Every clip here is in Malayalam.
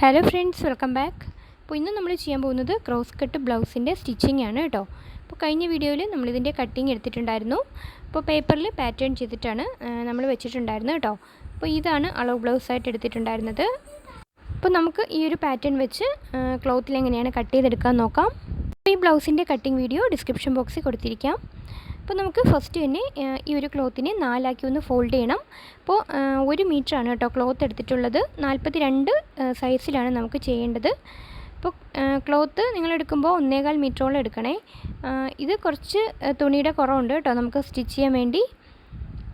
ഹലോ ഫ്രണ്ട്സ് വെൽക്കം ബാക്ക് അപ്പോൾ ഇന്ന് നമ്മൾ ചെയ്യാൻ പോകുന്നത് ക്രോസ് കട്ട് ബ്ലൗസിന്റെ സ്റ്റിച്ചിങ് ആണ് കേട്ടോ. അപ്പോൾ കഴിഞ്ഞ വീഡിയോയിൽ നമ്മളിതിന്റെ കട്ടിങ് എടുത്തിട്ടുണ്ടായിരുന്നു. അപ്പോൾ പേപ്പറിൽ പാറ്റേൺ ചെയ്തിട്ടാണ് നമ്മൾ വെച്ചിട്ടുണ്ടായിരുന്നത് കേട്ടോ. അപ്പോൾ ഇതാണ് അളവ് ബ്ലൗസായിട്ട് എടുത്തിട്ടുണ്ടായിരുന്നത്. അപ്പോൾ നമുക്ക് ഈ ഒരു പാറ്റേൺ വെച്ച് ക്ലോത്തിൽ എങ്ങനെയാണ് കട്ട് ചെയ്തെടുക്കാൻ നോക്കാം. അപ്പോൾ ഈ ബ്ലൗസിന്റെ കട്ടിങ് വീഡിയോ ഡിസ്ക്രിപ്ഷൻ ബോക്സിൽ കൊടുത്തിരിക്കാം. അപ്പോൾ നമുക്ക് ഫസ്റ്റ് തന്നെ ഈ ഒരു ക്ലോത്തിനെ നാലാക്കി ഒന്ന് ഫോൾഡ് ചെയ്യണം. അപ്പോൾ ഒരു മീറ്ററാണ് കേട്ടോ ക്ലോത്ത് എടുത്തിട്ടുള്ളത്. നാൽപ്പത്തി രണ്ട് സൈസിലാണ് നമുക്ക് ചെയ്യേണ്ടത്. അപ്പോൾ ക്ലോത്ത് നിങ്ങൾ എടുക്കുമ്പോൾ ഒന്നേകാൽ മീറ്ററോളം എടുക്കണേ. ഇത് കുറച്ച് തുണിയുടെ കുറവുണ്ട് കേട്ടോ നമുക്ക് സ്റ്റിച്ച് ചെയ്യാൻ വേണ്ടി.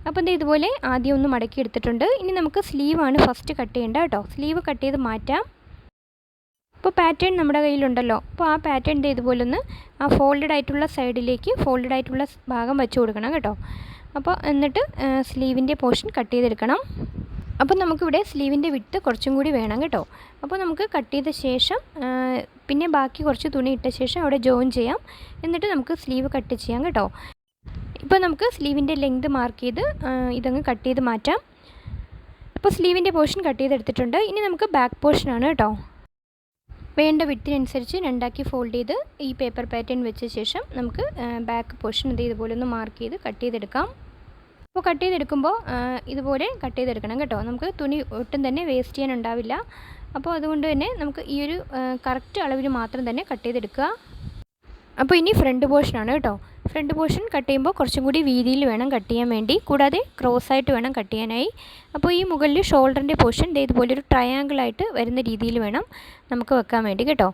അപ്പോൾ എന്താ ഇതുപോലെ ആദ്യം ഒന്ന് മടക്കി എടുത്തിട്ടുണ്ട്. ഇനി നമുക്ക് സ്ലീവാണ് ഫസ്റ്റ് കട്ട് ചെയ്യേണ്ടത് കേട്ടോ. സ്ലീവ് കട്ട് ചെയ്ത് മാറ്റാം. അപ്പോൾ പാറ്റേൺ നമ്മുടെ കയ്യിലുണ്ടല്ലോ. അപ്പോൾ ആ പാറ്റേൺ ഇതുപോലെ ഒന്ന് ആ ഫോൾഡഡ് ആയിട്ടുള്ള സൈഡിലേക്ക് ഫോൾഡഡ് ആയിട്ടുള്ള ഭാഗം വെച്ച് കൊടുക്കണം കേട്ടോ. അപ്പോൾ എന്നിട്ട് സ്ലീവിന്റെ പോർഷൻ കട്ട് ചെയ്തെടുക്കണം. അപ്പോൾ നമുക്കിവിടെ സ്ലീവിന്റെ വിട്ട് കുറച്ചും കൂടി വേണം കേട്ടോ. അപ്പോൾ നമുക്ക് കട്ട് ചെയ്ത ശേഷം പിന്നെ ബാക്കി കുറച്ച് തുണി ഇട്ട ശേഷം അവിടെ ജോയിൻ ചെയ്യാം. എന്നിട്ട് നമുക്ക് സ്ലീവ് കട്ട് ചെയ്യാം കേട്ടോ. ഇപ്പോൾ നമുക്ക് സ്ലീവിന്റെ ലെങ്ത് മാർക്ക് ചെയ്ത് ഇതങ്ങ് കട്ട് ചെയ്ത് മാറ്റാം. അപ്പോൾ സ്ലീവിന്റെ പോർഷൻ കട്ട് ചെയ്തെടുത്തിട്ടുണ്ട്. ഇനി നമുക്ക് ബാക്ക് പോർഷനാണ് കേട്ടോ. വേണ്ട വിട്ടിനനുസരിച്ച് രണ്ടാക്കി ഫോൾഡ് ചെയ്ത് ഈ പേപ്പർ പാറ്റേൺ വെച്ച ശേഷം നമുക്ക് ബാക്ക് പോർഷൻ ഇത് ഇതുപോലെ ഒന്ന് മാർക്ക് ചെയ്ത് കട്ട് ചെയ്തെടുക്കാം. അപ്പോൾ കട്ട് ചെയ്തെടുക്കുമ്പോൾ ഇതുപോലെ കട്ട് ചെയ്തെടുക്കണം കേട്ടോ. നമുക്ക് തുണി ഒട്ടും തന്നെ വേസ്റ്റ് ചെയ്യാൻ ഉണ്ടാവില്ല അപ്പോൾ അതുകൊണ്ട് തന്നെ നമുക്ക് ഈ ഒരു കറക്റ്റ് അളവിൽ മാത്രം തന്നെ കട്ട് ചെയ്തെടുക്കുക. അപ്പോൾ ഇനി ഫ്രണ്ട് പോർഷനാണ് കേട്ടോ. ഫ്രണ്ട് പോർഷൻ കട്ട് ചെയ്യുമ്പോൾ കുറച്ചും കൂടി വീതിയിൽ വേണം കട്ട് ചെയ്യാൻ വേണ്ടി. കൂടാതെ ക്രോസ് ആയിട്ട് വേണം കട്ട് ചെയ്യാനായി. അപ്പോൾ ഈ മുകളിൽ ഷോൾഡറിന്റെ പോർഷൻ ഇതുപോലെ ഒരു ട്രയാങ്കിളായിട്ട് വരുന്ന രീതിയിൽ വേണം നമുക്ക് വെക്കാൻ വേണ്ടി കേട്ടോ.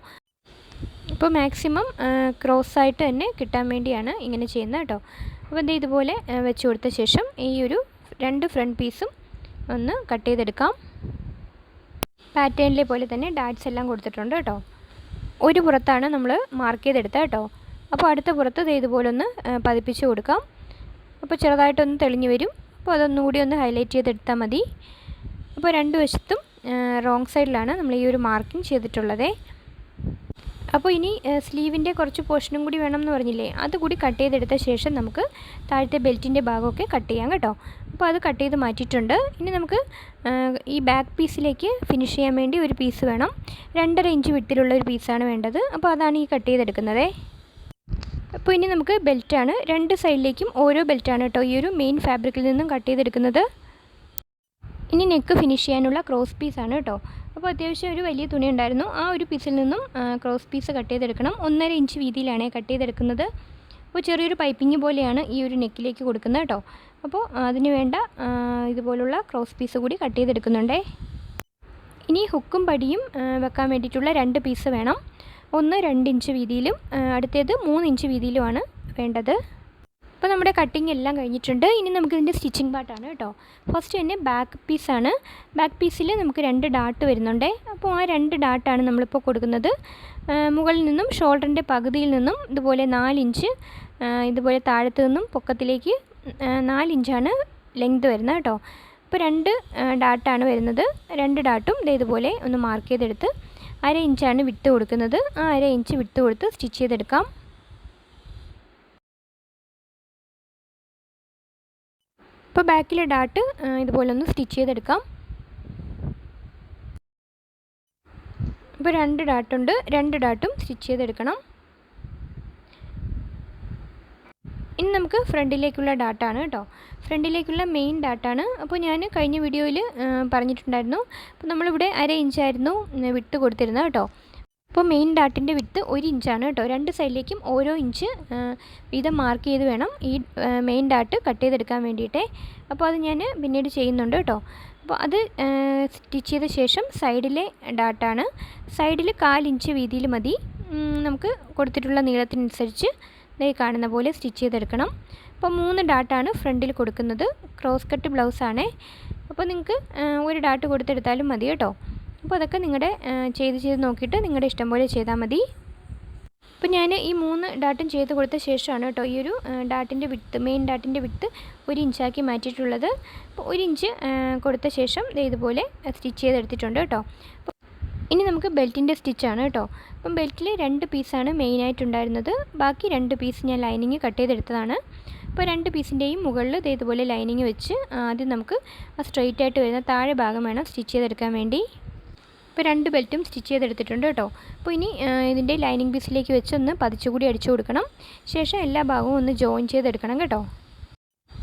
ഇപ്പോൾ മാക്സിമം ക്രോസ് ആയിട്ട് തന്നെ കിട്ടാൻ വേണ്ടിയാണ് ഇങ്ങനെ ചെയ്യുന്നത് കേട്ടോ. അപ്പോൾ ഇത് ഇതുപോലെ വെച്ച് കൊടുത്ത ശേഷം ഈ ഒരു രണ്ട് ഫ്രണ്ട് പീസും ഒന്ന് കട്ട് ചെയ്തെടുക്കാം. പാറ്റേണിലെ പോലെ തന്നെ ഡാറ്റ്സ് എല്ലാം കൊടുത്തിട്ടുണ്ട് കേട്ടോ. ഒരു പുറത്താണ് നമ്മൾ മാർക്ക് ചെയ്തെടുത്തത് കേട്ടോ. അപ്പോൾ അടുത്ത പുറത്ത് ഇത് ഇതുപോലെ ഒന്ന് പതിപ്പിച്ച് കൊടുക്കാം. അപ്പോൾ ചെറുതായിട്ടൊന്ന് തെളിഞ്ഞു വരും. അപ്പോൾ അതൊന്നും കൂടി ഒന്ന് ഹൈലൈറ്റ് ചെയ്തെടുത്താൽ മതി. അപ്പോൾ രണ്ട് വശത്തും റോങ് സൈഡിലാണ് നമ്മൾ ഈ ഒരു മാർക്കിംഗ് ചെയ്തിട്ടുള്ളത്. അപ്പോൾ ഇനി സ്ലീവിന്റെ കുറച്ച് പോർഷനും കൂടി വേണം എന്ന് പറഞ്ഞില്ലേ? അതുകൂടി കട്ട് ചെയ്തെടുത്ത ശേഷം നമുക്ക് താഴത്തെ ബെൽറ്റിന്റെ ഭാഗമൊക്കെ കട്ട് ചെയ്യാം കേട്ടോ. അപ്പോൾ അത് കട്ട് ചെയ്ത് മാറ്റിയിട്ടുണ്ട്. ഇനി നമുക്ക് ഈ ബാക്ക് പീസിലേക്ക് ഫിനിഷ് ചെയ്യാൻ വേണ്ടി ഒരു പീസ് വേണം. രണ്ടര ഇഞ്ച് വിട്ടിലുള്ള ഒരു പീസാണ് വേണ്ടത്. അപ്പോൾ അതാണ് ഈ കട്ട് ചെയ്തെടുക്കുന്നത്. അപ്പോൾ ഇനി നമുക്ക് ബെൽറ്റാണ്. രണ്ട് സൈഡിലേക്കും ഓരോ ബെൽറ്റാണ് കേട്ടോ ഈ ഒരു മെയിൻ ഫാബ്രിക്കിൽ നിന്നും കട്ട് ചെയ്തെടുക്കുന്നത്. ഇനി നെക്ക് ഫിനിഷ് ചെയ്യാനുള്ള ക്രോസ് പീസാണ് കേട്ടോ. അപ്പോൾ അത്യാവശ്യം ഒരു വലിയ തുണി ഉണ്ടായിരുന്നു. ആ ഒരു പീസിൽ നിന്നും ക്രോസ് പീസ് കട്ട് ചെയ്തെടുക്കണം. ഒന്നര ഇഞ്ച് വീതിയിലാണ് കട്ട് ചെയ്തെടുക്കുന്നത്. അപ്പോൾ ചെറിയൊരു പൈപ്പിംഗ് പോലെയാണ് ഈ ഒരു നെക്കിലേക്ക് കൊടുക്കുന്നത് കേട്ടോ. അപ്പോൾ അതിന് വേണ്ട ഇതുപോലുള്ള ക്രോസ് പീസ് കൂടി കട്ട് ചെയ്തെടുക്കുന്നുണ്ടേ. ഇനി ഹുക്കും പടിയും വെക്കാൻ വേണ്ടിയിട്ടുള്ള രണ്ട് പീസ് വേണം. ഒന്ന് രണ്ട് ഇഞ്ച് വീതിയിലും അടുത്തേത് മൂന്ന് ഇഞ്ച് വീതിയിലുമാണ് വേണ്ടത്. അപ്പോൾ നമ്മുടെ കട്ടിങ് എല്ലാം കഴിഞ്ഞിട്ടുണ്ട്. ഇനി നമുക്ക് ഇതിന്റെ സ്റ്റിച്ചിങ് പാർട്ടാണ് കേട്ടോ. ഫസ്റ്റ് തന്നെ ബാക്ക് പീസാണ് ബാക്ക് പീസിൽ നമുക്ക് രണ്ട് ഡാട്ട് വരുന്നുണ്ട്. അപ്പോൾ ആ രണ്ട് ഡാട്ടാണ് നമ്മളിപ്പോൾ കൊടുക്കുന്നത്. മുകളിൽ നിന്നും ഷോൾഡറിന്റെ പകുതിയിൽ നിന്നും ഇതുപോലെ നാലിഞ്ച് ഇതുപോലെ താഴത്ത് നിന്നും പൊക്കത്തിലേക്ക് നാലിഞ്ചാണ് ലെങ്ത് വരുന്നത് കേട്ടോ. അപ്പോൾ രണ്ട് ഡാട്ടാണ് വരുന്നത്. രണ്ട് ഡാട്ടും ഇതുപോലെ ഒന്ന് മാർക്ക് ചെയ്തെടുത്ത് അര ഇഞ്ചാണ് വിട്ട് കൊടുക്കുന്നത്. ആ അര ഇഞ്ച് വിട്ട് കൊടുത്ത് സ്റ്റിച്ച് ചെയ്തെടുക്കാം. ഇപ്പോൾ ബാക്കിലെ ഡാട്ട് ഇതുപോലെ ഒന്ന് സ്റ്റിച്ച് ചെയ്തെടുക്കാം. ഇപ്പോൾ രണ്ട് ഡാട്ടുണ്ട്. രണ്ട് ഡാട്ടും സ്റ്റിച്ച് ചെയ്തെടുക്കണം. ഇനി നമുക്ക് ഫ്രണ്ടിലേക്കുള്ള ഡാറ്റ ആണ് കേട്ടോ. ഫ്രണ്ടിലേക്കുള്ള മെയിൻ ഡാറ്റ ആണ് അപ്പോൾ ഞാൻ കഴിഞ്ഞ വീഡിയോയിൽ പറഞ്ഞിട്ടുണ്ടായിരുന്നു. അപ്പോൾ നമ്മളിവിടെ അര ഇഞ്ചായിരുന്നു വിട്ട് കൊടുത്തിരുന്നത് കേട്ടോ. അപ്പോൾ മെയിൻ ഡാട്ടിന്റെ വിത്ത് ഒരു ഇഞ്ചാണ് കേട്ടോ. രണ്ട് സൈഡിലേക്കും ഓരോ ഇഞ്ച് വീതം മാർക്ക് ചെയ്ത് വേണം ഈ മെയിൻ ഡാറ്റ് കട്ട് ചെയ്തെടുക്കാൻ വേണ്ടിയിട്ടേ. അപ്പോൾ അത് ഞാൻ പിന്നീട് ചെയ്യുന്നുണ്ട് കേട്ടോ. അപ്പോൾ അത് സ്റ്റിച്ച് ചെയ്ത ശേഷം സൈഡിലെ ഡാറ്റ ആണ് സൈഡിൽ കാലിഞ്ച് വീതിയിൽ മതി. നമുക്ക് കൊടുത്തിട്ടുള്ള നീളത്തിനനുസരിച്ച് ഇതേ കാണുന്ന പോലെ സ്റ്റിച്ച് ചെയ്തെടുക്കണം. അപ്പോൾ മൂന്ന് ഡാട്ടാണ് ഫ്രണ്ടിൽ കൊടുക്കുന്നത്. ക്രോസ് കട്ട് ബ്ലൗസാണേ അപ്പോൾ നിങ്ങൾക്ക് ഒരു ഡാട്ട് കൊടുത്തെടുത്താലും മതി കേട്ടോ. അപ്പോൾ അതൊക്കെ നിങ്ങളുടെ ചെയ്ത് ചെയ്ത് നോക്കിയിട്ട് നിങ്ങളുടെ ഇഷ്ടം പോലെ ചെയ്താൽ മതി. അപ്പോൾ ഞാൻ ഈ മൂന്ന് ഡാട്ടും ചെയ്ത് കൊടുത്ത ശേഷമാണ് കേട്ടോ ഈ ഒരു ഡാട്ടിന്റെ വിട്ട് മെയിൻ ഡാട്ടിന്റെ വിട്ട് ഒരു ഇഞ്ചാക്കി മാറ്റിയിട്ടുള്ളത്. അപ്പോൾ ഒരു ഇഞ്ച് കൊടുത്ത ശേഷം ഇതുപോലെ സ്റ്റിച്ച് ചെയ്തെടുത്തിട്ടുണ്ട് കേട്ടോ. ഇനി നമുക്ക് ബെൽറ്റിന്റെ സ്റ്റിച്ചാണ് കേട്ടോ. അപ്പം ബെൽറ്റിൽ രണ്ട് പീസാണ് മെയിനായിട്ടുണ്ടായിരുന്നത്. ബാക്കി രണ്ട് പീസ് ഞാൻ ലൈനിങ് കട്ട് ചെയ്തെടുത്തതാണ്. അപ്പോൾ രണ്ട് പീസിന്റെയും മുകളിൽ ഇതേതുപോലെ ലൈനിങ് വെച്ച് ആദ്യം നമുക്ക് ആ സ്ട്രെയിറ്റ് ആയിട്ട് വരുന്ന താഴെ ഭാഗം വേണം സ്റ്റിച്ച് ചെയ്തെടുക്കാൻ വേണ്ടി. ഇപ്പോൾ രണ്ട് ബെൽറ്റും സ്റ്റിച്ച് ചെയ്തെടുത്തിട്ടുണ്ട് കേട്ടോ. അപ്പോൾ ഇനി ഇതിന്റെ ലൈനിങ് പീസിലേക്ക് വെച്ച് ഒന്ന് പതിച്ചുകൂടി അടിച്ചു കൊടുക്കണം. ശേഷം എല്ലാ ഭാഗവും ഒന്ന് ജോയിൻ ചെയ്തെടുക്കണം കേട്ടോ.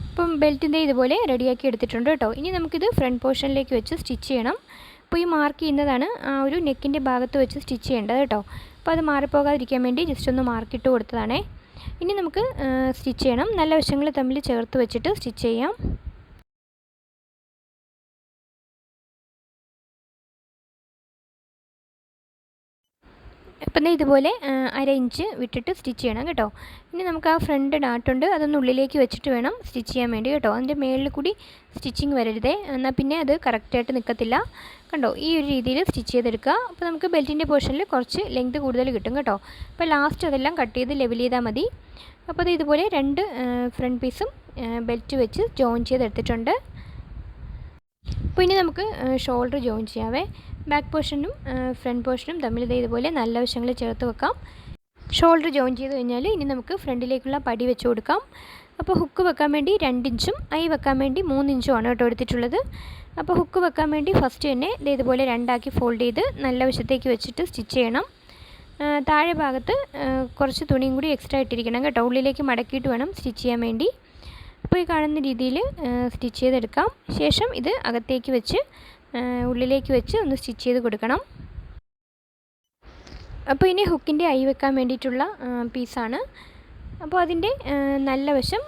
അപ്പം ബെൽറ്റിന്റെ ഇതുപോലെ റെഡിയാക്കി എടുത്തിട്ടുണ്ട് കേട്ടോ. ഇനി നമുക്കിത് ഫ്രണ്ട് പോർഷനിലേക്ക് വെച്ച് സ്റ്റിച്ച് ചെയ്യണം. അപ്പോൾ ഈ മാർക്ക് ചെയ്യുന്നതാണ് ആ ഒരു നെക്കിന്റെ ഭാഗത്ത് വെച്ച് സ്റ്റിച്ച് ചെയ്യേണ്ടത് കേട്ടോ. അപ്പോൾ അത് മാറിപ്പോകാതിരിക്കാൻ വേണ്ടി ജസ്റ്റ് ഒന്ന് മാർക്ക് ഇട്ട് കൊടുത്തതാണേ. ഇനി നമുക്ക് സ്റ്റിച്ച് ചെയ്യണം. നല്ല വശങ്ങൾ തമ്മിൽ ചേർത്ത് വെച്ചിട്ട് സ്റ്റിച്ച് ചെയ്യാം. അപ്പം ഇതുപോലെ അര ഇഞ്ച് വിട്ടിട്ട് സ്റ്റിച്ച് ചെയ്യണം കേട്ടോ. ഇനി നമുക്ക് ആ ഫ്രണ്ട് ഡാട്ടുണ്ട് അതൊന്ന് ഉള്ളിലേക്ക് വെച്ചിട്ട് വേണം സ്റ്റിച്ച് ചെയ്യാൻ വേണ്ടി കേട്ടോ. അതിന്റെ മേളിൽ കൂടി സ്റ്റിച്ചിങ് വരരുതേ. എന്നാൽ പിന്നെ അത് കറക്റ്റായിട്ട് നിൽക്കത്തില്ല. കണ്ടോ ഈ ഒരു രീതിയിൽ സ്റ്റിച്ച് ചെയ്തെടുക്കുക. അപ്പോൾ നമുക്ക് ബെൽറ്റിന്റെ പോർഷനിൽ കുറച്ച് ലെങ്ത് കൂടുതൽ കിട്ടും കേട്ടോ. അപ്പോൾ ലാസ്റ്റ് അതെല്ലാം കട്ട് ചെയ്ത് ലെവൽ ചെയ്താൽ മതി. അപ്പോൾ അത് ഇതുപോലെ രണ്ട് ഫ്രണ്ട് പീസും ബെൽറ്റ് വെച്ച് ജോയിൻ ചെയ്തെടുത്തിട്ടുണ്ട്. അപ്പോൾ ഇനി നമുക്ക് ഷോൾഡർ ജോയിൻ ചെയ്യാവേ. ബാക്ക് പോർഷനും ഫ്രണ്ട് പോർഷനും തമ്മിൽ ഇതേപോലെ നല്ല വശങ്ങൾ ചേർത്ത് വെക്കാം. ഷോൾഡർ ജോയിൻ ചെയ്ത് കഴിഞ്ഞാൽ ഇനി നമുക്ക് ഫ്രണ്ടിലേക്കുള്ള പടി വെച്ച് കൊടുക്കാം. അപ്പോൾ ഹുക്ക് വെക്കാൻ വേണ്ടി രണ്ടിഞ്ചും ഐ വെക്കാൻ വേണ്ടി മൂന്നിഞ്ചും ആണ് കേട്ടോ എടുത്തിട്ടുള്ളത്. അപ്പോൾ ഹുക്ക് വെക്കാൻ വേണ്ടി ഫസ്റ്റ് തന്നെ ഇതേ ഇതുപോലെ രണ്ടാക്കി ഫോൾഡ് ചെയ്ത് നല്ല വശത്തേക്ക് വെച്ചിട്ട് സ്റ്റിച്ച് ചെയ്യണം. താഴെ ഭാഗത്ത് കുറച്ച് തുണിയും കൂടി എക്സ്ട്രാ ഇട്ടിരിക്കണം കേട്ടോ. ഉള്ളിലേക്ക് മടക്കിയിട്ട് വേണം സ്റ്റിച്ച് ചെയ്യാൻ വേണ്ടി. അപ്പോൾ ഈ കാണുന്ന രീതിയിൽ സ്റ്റിച്ച് ചെയ്തെടുക്കാം. ശേഷം ഇത് അകത്തേക്ക് വെച്ച് ഉള്ളിലേക്ക് വെച്ച് ഒന്ന് സ്റ്റിച്ച് ചെയ്ത് കൊടുക്കണം. അപ്പോൾ ഇനി ഹുക്കിന്റെ ഐ വെക്കാൻ വേണ്ടിയിട്ടുള്ള പീസാണ്. അപ്പോൾ അതിന്റെ നല്ല വശം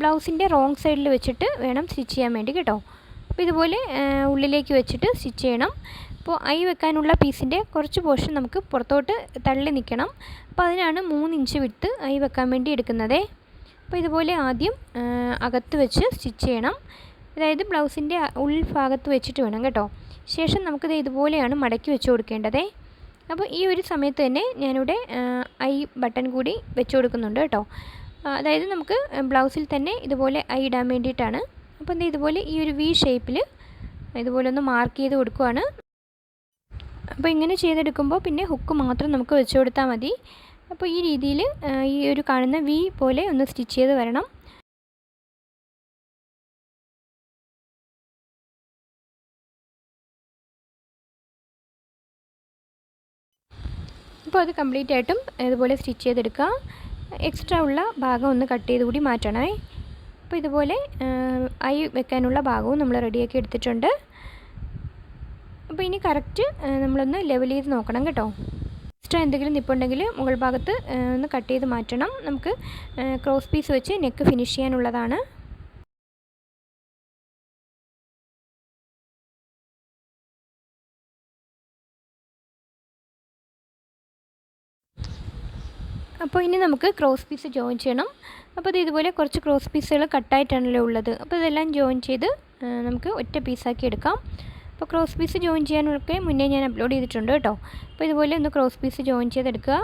ബ്ലൗസിന്റെ റോങ് സൈഡിൽ വെച്ചിട്ട് വേണം സ്റ്റിച്ച് ചെയ്യാൻ വേണ്ടി കേട്ടോ. അപ്പോൾ ഇതുപോലെ ഉള്ളിലേക്ക് വെച്ചിട്ട് സ്റ്റിച്ച് ചെയ്യണം. അപ്പോൾ ഐ വെക്കാനുള്ള പീസിന്റെ കുറച്ച് പോർഷൻ നമുക്ക് പുറത്തോട്ട് തള്ളി നിൽക്കണം. അപ്പോൾ അതിനാണ് മൂന്ന് ഇഞ്ച് വിട്ട് ഐ വെക്കാൻ വേണ്ടി എടുക്കുന്നത്. അപ്പോൾ ഇതുപോലെ ആദ്യം അകത്ത് വെച്ച് സ്റ്റിച്ച് ചെയ്യണം. അതായത് ബ്ലൗസിന്റെ ഉൾഭാഗത്ത് വെച്ചിട്ട് വേണം കേട്ടോ. ശേഷം നമുക്കിത് ഇതുപോലെയാണ് മടക്കി വെച്ച് കൊടുക്കേണ്ടത്. അപ്പോൾ ഈ ഒരു സമയത്ത് തന്നെ ഞാനിവിടെ ഐ ബട്ടൺ കൂടി വെച്ച് കൊടുക്കുന്നുണ്ട് കേട്ടോ. അതായത് നമുക്ക് ബ്ലൗസിൽ തന്നെ ഇതുപോലെ ഐ ഇടാൻ വേണ്ടിയിട്ടാണ്. അപ്പോൾ എന്താ ഇതുപോലെ ഈ ഒരു വി ഷേപ്പിൽ ഇതുപോലെ ഒന്ന് മാർക്ക് ചെയ്ത് കൊടുക്കുവാണ്. അപ്പോൾ ഇങ്ങനെ ചെയ്തെടുക്കുമ്പോൾ പിന്നെ ഹുക്ക് മാത്രം നമുക്ക് വെച്ച് കൊടുത്താൽ മതി. അപ്പോൾ ഈ രീതിയിൽ ഈ ഒരു കാണുന്ന വി പോലെ ഒന്ന് സ്റ്റിച്ച് ചെയ്ത് വരണം. അപ്പോൾ അത് കംപ്ലീറ്റ് ആയിട്ടും ഇതുപോലെ സ്റ്റിച്ച് ചെയ്തെടുക്കുക. എക്സ്ട്രാ ഉള്ള ഭാഗം ഒന്ന് കട്ട് ചെയ്ത് കൂടി മാറ്റണേ. അപ്പോൾ ഇതുപോലെ ഐ വെക്കാനുള്ള ഭാഗവും നമ്മൾ റെഡിയാക്കി എടുത്തിട്ടുണ്ട്. അപ്പോൾ ഇനി കറക്റ്റ് നമ്മളൊന്ന് ലെവൽ ചെയ്ത് നോക്കണം കേട്ടോ. എക്സ്ട്രാ എന്തെങ്കിലും നിപ്പുണ്ടെങ്കിൽ മുകൾ ഭാഗത്ത് ഒന്ന് കട്ട് ചെയ്ത് മാറ്റണം. നമുക്ക് ക്രോസ് പീസ് വെച്ച് നെക്ക് ഫിനിഷ് ചെയ്യാനുള്ളതാണ്. അപ്പോൾ ഇനി നമുക്ക് ക്രോസ് പീസ് ജോയിൻ ചെയ്യണം. അപ്പോൾ ഇത് ഇതുപോലെ കുറച്ച് ക്രോസ് പീസുകൾ കട്ടായിട്ടാണല്ലോ ഉള്ളത്. അപ്പോൾ ഇതെല്ലാം ജോയിൻ ചെയ്ത് നമുക്ക് ഒറ്റ പീസാക്കി എടുക്കാം. അപ്പോൾ ക്രോസ് പീസ് ജോയിൻ ചെയ്യാനൊക്കെ മുന്നേ ഞാൻ അപ്ലോഡ് ചെയ്തിട്ടുണ്ട് കേട്ടോ. അപ്പോൾ ഇതുപോലെ ഒന്ന് ക്രോസ് പീസ് ജോയിൻ ചെയ്തെടുക്കുക.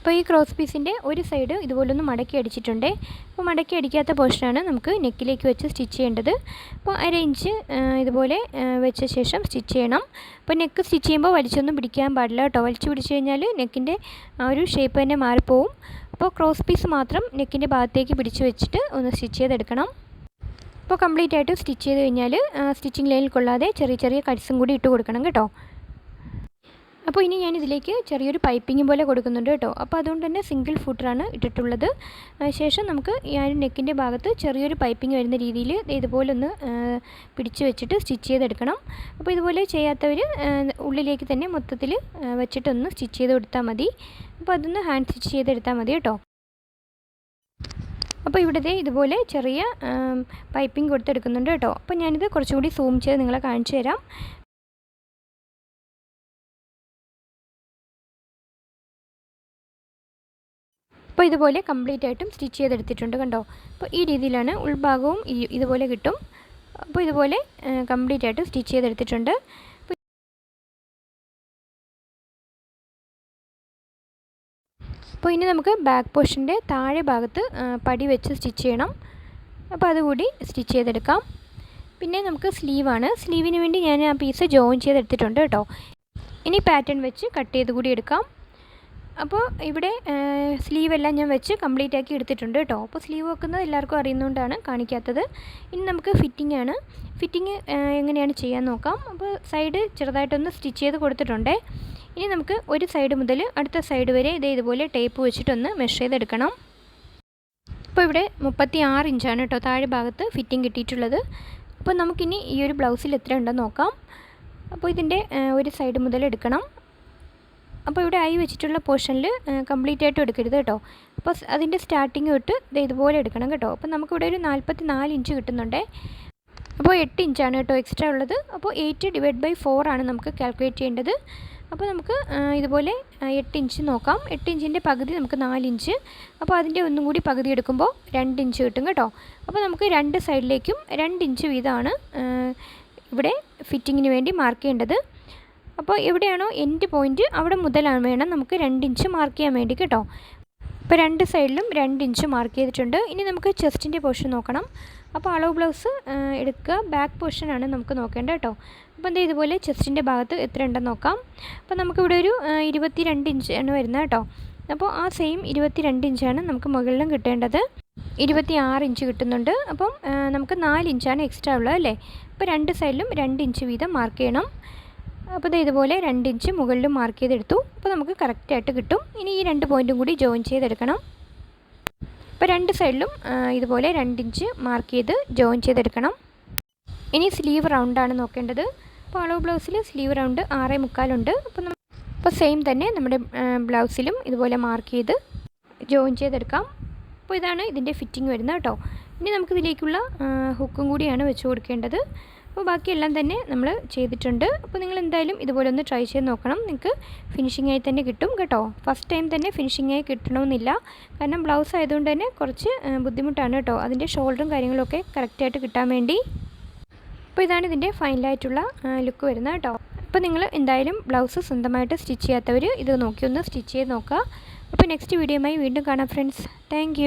അപ്പോൾ ഈ ക്രോസ് പീസിന്റെ ഒരു സൈഡ് ഇതുപോലൊന്ന് മടക്കി അടിച്ചിട്ടുണ്ട്. അപ്പോൾ മടക്കി അടിക്കാത്ത പോർഷനാണ് നമുക്ക് നെക്കിലേക്ക് വെച്ച് സ്റ്റിച്ച് ചെയ്യേണ്ടത്. അപ്പോൾ അര ഇഞ്ച് ഇതുപോലെ വെച്ച ശേഷം സ്റ്റിച്ച് ചെയ്യണം. അപ്പോൾ നെക്ക് സ്റ്റിച്ച് ചെയ്യുമ്പോൾ വലിച്ചൊന്നും പിടിക്കാൻ പാടില്ല കേട്ടോ. വലിച്ചു പിടിച്ച് കഴിഞ്ഞാൽ നെക്കിന്റെ ആ ഒരു ഷേപ്പ് തന്നെ മാറിപ്പോവും. അപ്പോൾ ക്രോസ് പീസ് മാത്രം നെക്കിന്റെ ഭാഗത്തേക്ക് പിടിച്ചു വെച്ചിട്ട് ഒന്ന് സ്റ്റിച്ച് ചെയ്തെടുക്കണം. അപ്പോൾ കംപ്ലീറ്റ് ആയിട്ട് സ്റ്റിച്ച് ചെയ്ത് കഴിഞ്ഞാൽ സ്റ്റിച്ചിങ് ലൈനിൽ കൊള്ളാതെ ചെറിയ ചെറിയ കട്ട്സും കൂടി ഇട്ട് കൊടുക്കണം കേട്ടോ. അപ്പോൾ ഇനി ഞാൻ ഇതിലേക്ക് ചെറിയൊരു പൈപ്പിംഗ് പോലെ കൊടുക്കുന്നുണ്ട് കേട്ടോ. അപ്പോൾ അതുകൊണ്ട് തന്നെ സിംഗിൾ ഫുട്ടറാണ് ഇട്ടിട്ടുള്ളത്. ശേഷം നമുക്ക് ഒരു നെക്കിന്റെ ഭാഗത്ത് ചെറിയൊരു പൈപ്പിംഗ് വരുന്ന രീതിയിൽ ഇതുപോലെ ഒന്ന് പിടിച്ച് വെച്ചിട്ട് സ്റ്റിച്ച് ചെയ്തെടുക്കണം. അപ്പോൾ ഇതുപോലെ ചെയ്യാത്തവർ ഉള്ളിലേക്ക് തന്നെ മൊത്തത്തിൽ വെച്ചിട്ടൊന്ന് സ്റ്റിച്ച് ചെയ്ത് കൊടുത്താൽ മതി. അപ്പോൾ അതൊന്ന് ഹാൻഡ് സ്റ്റിച്ച് ചെയ്തെടുത്താൽ മതി കേട്ടോ. അപ്പോൾ ഇവിടുത്തെ ഇതുപോലെ ചെറിയ പൈപ്പിംഗ് കൊടുത്തെടുക്കുന്നുണ്ട് കേട്ടോ. അപ്പോൾ ഞാനിത് കുറച്ചുകൂടി സൂം ചെയ്ത് നിങ്ങളെ കാണിച്ചു തരാം. അപ്പോൾ ഇതുപോലെ കംപ്ലീറ്റ് ആയിട്ടും സ്റ്റിച്ച് ചെയ്തെടുത്തിട്ടുണ്ട് കണ്ടോ? അപ്പോൾ ഈ രീതിയിലാണ് ഉൾഭാഗവും ഈ ഇതുപോലെ കിട്ടും. അപ്പോൾ ഇതുപോലെ കംപ്ലീറ്റ് ആയിട്ട് സ്റ്റിച്ച് ചെയ്തെടുത്തിട്ടുണ്ട്. അപ്പോൾ ഇനി നമുക്ക് ബാക്ക് പോർഷന്റെ താഴെ ഭാഗത്ത് പടി വെച്ച് സ്റ്റിച്ച് ചെയ്യണം. അപ്പോൾ അതുകൂടി സ്റ്റിച്ച് ചെയ്തെടുക്കാം. പിന്നെ നമുക്ക് സ്ലീവാണ് സ്ലീവിന് വേണ്ടി ഞാൻ ആ പീസ് ജോയിൻ ചെയ്തെടുത്തിട്ടുണ്ട് കേട്ടോ. ഇനി പാറ്റേൺ വെച്ച് കട്ട് ചെയ്ത് കൂടി എടുക്കാം. അപ്പോൾ ഇവിടെ സ്ലീവ് എല്ലാം ഞാൻ വെച്ച് കംപ്ലീറ്റ് ആക്കി എടുത്തിട്ടുണ്ട് കേട്ടോ. അപ്പോൾ സ്ലീവ് വെക്കുന്നത് എല്ലാവർക്കും അറിയുന്നതുകൊണ്ടാണ് കാണിക്കാത്തത്. ഇനി നമുക്ക് ഫിറ്റിംഗ് ആണ് ഫിറ്റിംഗ് എങ്ങനെയാണ് ചെയ്യാൻ നോക്കാം. അപ്പോൾ സൈഡ് ചെറുതായിട്ടൊന്ന് സ്റ്റിച്ച് ചെയ്ത് കൊടുത്തിട്ടുണ്ട്. ഇനി നമുക്ക് ഒരു സൈഡ് മുതൽ അടുത്ത സൈഡ് വരെ ഇതേ ഇതുപോലെ ടേപ്പ് വെച്ചിട്ടൊന്ന് മെഷർ ചെയ്തെടുക്കണം. അപ്പോൾ ഇവിടെ മുപ്പത്തി ആറ് ഇഞ്ചാണ് കേട്ടോ താഴെ ഭാഗത്ത് ഫിറ്റിംഗ് കിട്ടിയിട്ടുള്ളത്. അപ്പോൾ നമുക്കിനി ഈ ഒരു ബ്ലൗസിൽ എത്ര ഉണ്ടെന്ന് നോക്കാം. അപ്പോൾ ഇതിന്റെ ഒരു സൈഡ് മുതൽ എടുക്കണം. അപ്പോൾ ഇവിടെ ആയി വെച്ചിട്ടുള്ള പോർഷനിൽ കംപ്ലീറ്റ് ആയിട്ട് എടുക്കരുത് കേട്ടോ. അപ്പോൾ അതിന്റെ സ്റ്റാർട്ടിങ് തൊട്ട് ഇത് ഇതുപോലെ എടുക്കണം കേട്ടോ. അപ്പോൾ നമുക്കിവിടെ ഒരു നാൽപ്പത്തി നാല് ഇഞ്ച് കിട്ടുന്നുണ്ട്. അപ്പോൾ എട്ട് ഇഞ്ചാണ് കേട്ടോ എക്സ്ട്രാ ഉള്ളത്. അപ്പോൾ എയ്റ്റ് ഡിവൈഡ് ബൈ ഫോർ ആണ് നമുക്ക് കാൽക്കുലേറ്റ് ചെയ്യേണ്ടത്. അപ്പോൾ നമുക്ക് ഇതുപോലെ എട്ട് ഇഞ്ച് നോക്കാം. എട്ട് ഇഞ്ചിന്റെ പകുതി നമുക്ക് നാല് ഇഞ്ച് അപ്പോൾ അതിന്റെ ഒന്നും കൂടി പകുതി എടുക്കുമ്പോൾ രണ്ട് ഇഞ്ച് കിട്ടും കേട്ടോ. അപ്പോൾ നമുക്ക് രണ്ട് സൈഡിലേക്കും രണ്ട് ഇഞ്ച് വീതമാണ് ഇവിടെ ഫിറ്റിങ്ങിന് വേണ്ടി മാർക്ക് ചെയ്യേണ്ടത്. അപ്പോൾ എവിടെയാണോ എൻഡ് പോയിന്റ് അവിടെ മുതലാണ് വേണം നമുക്ക് രണ്ട് ഇഞ്ച് മാർക്ക് ചെയ്യാൻ വേണ്ടി കേട്ടോ. അപ്പോൾ രണ്ട് സൈഡിലും രണ്ട് ഇഞ്ച് മാർക്ക് ചെയ്തിട്ടുണ്ട്. ഇനി നമുക്ക് ചെസ്റ്റിന്റെ പോർഷൻ നോക്കണം. അപ്പോൾ അളവ് ബ്ലൗസ് എടുക്കുക. ബാക്ക് പോർഷനാണ് നമുക്ക് നോക്കേണ്ടത് കേട്ടോ. അപ്പോൾ എന്താ ഇതുപോലെ ചെസ്റ്റിന്റെ ഭാഗത്ത് എത്ര ഉണ്ടെന്ന് നോക്കാം. അപ്പോൾ നമുക്കിവിടെ ഒരു ഇരുപത്തി രണ്ട് ഇഞ്ച് ആണ് വരുന്നത് കേട്ടോ. അപ്പോൾ ആ സെയിം ഇരുപത്തി രണ്ട് ഇഞ്ചാണ് നമുക്ക് മുകളിലും കിട്ടേണ്ടത്. ഇരുപത്തി ആറ് ഇഞ്ച് കിട്ടുന്നുണ്ട്. അപ്പം നമുക്ക് നാല് ഇഞ്ചാണ് എക്സ്ട്രാ ഉള്ളത് അല്ലേ? അപ്പോൾ രണ്ട് സൈഡിലും രണ്ട് ഇഞ്ച് വീതം മാർക്ക് ചെയ്യണം. അപ്പോൾ ഇതുപോലെ രണ്ട് ഇഞ്ച് മുകളിലും മാർക്ക് ചെയ്തെടുത്തു. അപ്പോൾ നമുക്ക് കറക്റ്റായിട്ട് കിട്ടും. ഇനി ഈ രണ്ട് പോയിന്റും കൂടി ജോയിൻ ചെയ്തെടുക്കണം. അപ്പോൾ രണ്ട് സൈഡിലും ഇതുപോലെ രണ്ട് ഇഞ്ച് മാർക്ക് ചെയ്ത് ജോയിൻ ചെയ്തെടുക്കണം. ഇനി സ്ലീവ് റൗണ്ടാണ് നോക്കേണ്ടത്. അപ്പോൾ അളവ് ബ്ലൗസിൽ സ്ലീവ് റൗണ്ട് ആറേ മുക്കാലുണ്ട്. അപ്പോൾ അപ്പോൾ സെയിം തന്നെ നമ്മുടെ ബ്ലൗസിലും ഇതുപോലെ മാർക്ക് ചെയ്ത് ജോയിൻ ചെയ്തെടുക്കാം. അപ്പോൾ ഇതാണ് ഇതിന്റെ ഫിറ്റിംഗ് വരുന്നത് കേട്ടോ. ഇനി നമുക്കിതിലേക്കുള്ള ഹുക്കും കൂടിയാണ് വെച്ച് കൊടുക്കേണ്ടത്. അപ്പോൾ ബാക്കിയെല്ലാം തന്നെ നമ്മൾ ചെയ്തിട്ടുണ്ട്. അപ്പോൾ നിങ്ങൾ എന്തായാലും ഇതുപോലെ ഒന്ന് ട്രൈ ചെയ്ത് നോക്കണം. നിങ്ങൾക്ക് ഫിനിഷിംഗ് ആയി തന്നെ കിട്ടും കേട്ടോ. ഫസ്റ്റ് ടൈം തന്നെ ഫിനിഷിംഗ് ആയി കിട്ടണമെന്നില്ല. കാരണം ബ്ലൗസ് ആയതുകൊണ്ട് തന്നെ കുറച്ച് ബുദ്ധിമുട്ടാണ് കേട്ടോ. അതിന്റെ ഷോൾഡറും കാര്യങ്ങളൊക്കെ കറക്റ്റായിട്ട് കിട്ടാൻ വേണ്ടി. അപ്പോൾ ഇതാണ് ഇതിന്റെ ഫൈനലായിട്ടുള്ള ലുക്ക് വരുന്നത് കേട്ടോ. അപ്പോൾ നിങ്ങൾ എന്തായാലും ബ്ലൗസ് സ്വന്തമായിട്ട് സ്റ്റിച്ച് ചെയ്യാത്തവർ ഇത് നോക്കി ഒന്ന് സ്റ്റിച്ച് ചെയ്ത് നോക്കുക. അപ്പോൾ നെക്സ്റ്റ് വീഡിയോയുമായി വീണ്ടും കാണാം ഫ്രണ്ട്സ് താങ്ക്